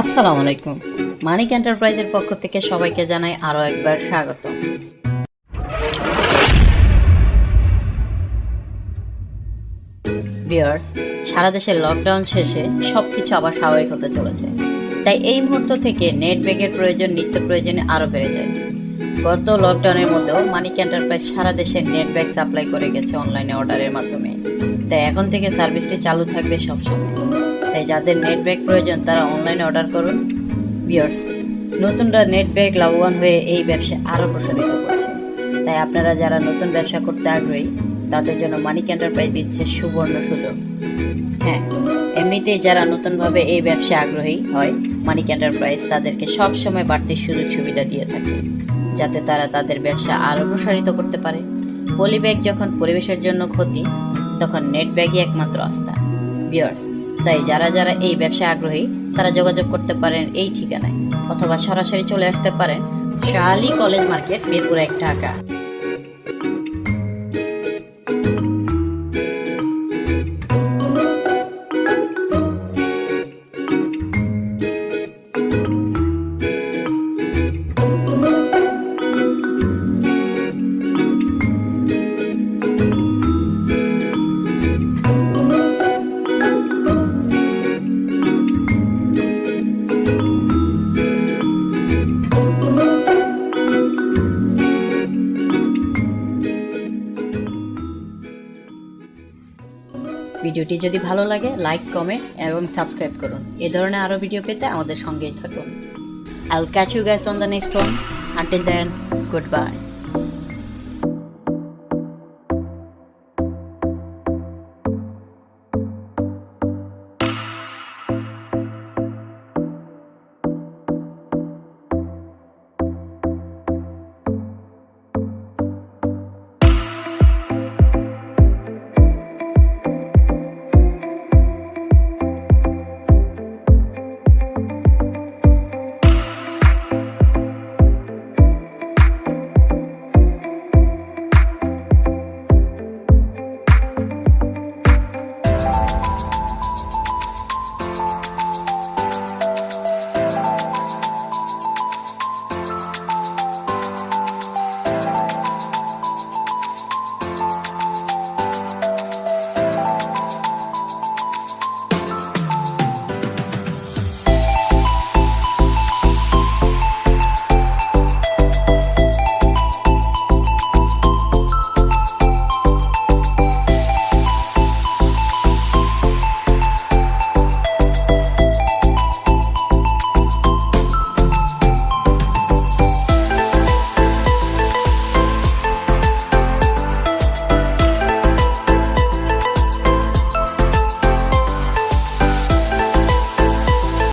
আসসালামু আলাইকুম। মানিক এন্টারপ্রাইজের পক্ষ থেকে সবাইকে জানাই আরও একবার স্বাগত। ভিউয়ার্স, সারা দেশে লকডাউন শেষে সব কিছু আবার স্বাভাবিক হতে চলেছে। তাই এই মুহূর্ত থেকে নেট ব্যাগের প্রয়োজন, নিত্য প্রয়োজনে আরও বেড়ে যায়। গত লকডাউনের মধ্যেও মানিক এন্টারপ্রাইজ সারা দেশে নেট ব্যাগ সাপ্লাই করে গেছে অনলাইনে অর্ডারের মাধ্যমে। তাই এখন থেকে সার্ভিসটি চালু থাকবে সবসময়। তাই যাদের নেট ব্যাগ প্রয়োজন, তারা অনলাইনে অর্ডার করুন। বিয়ার্স নতুনরা নেট ব্যাগ লাভবান হয়ে এই ব্যবসা আরও প্রসারিত করছে। তাই আপনারা যারা নতুন ব্যবসা করতে আগ্রহী, তাদের জন্য মানিক এন্টারপ্রাইজ দিচ্ছে সুবর্ণ সুযোগ। হ্যাঁ এমনিতেই যারা নতুনভাবে এই ব্যবসা আগ্রহী হয় মানিক এন্টারপ্রাইজ তাদেরকে সব সময় বাড়তি সুযোগ সুবিধা দিয়ে থাকে, যাতে তারা তাদের ব্যবসা আরও প্রসারিত করতে পারে। পলি ব্যাগ যখন পরিবেশের জন্য ক্ষতি, তখন নেট ব্যাগই একমাত্র আস্থা। ভিউয়ার্স তাই যারা যারা এই ব্যবসায় আগ্রহী, তারা যোগাযোগ করতে পারেন এই ঠিকানায়, অথবা সরাসরি চলে আসতে পারেন শাহালি কলেজ মার্কেট মিরপুর এক ঢাকা। ভিডিওটি যদি ভালো লাগে লাইক কমেন্ট এবং সাবস্ক্রাইব করুন। এ ধরনের আরও ভিডিও পেতে আমাদের সঙ্গেই থাকুন। Catch you guys on the next one until then goodbye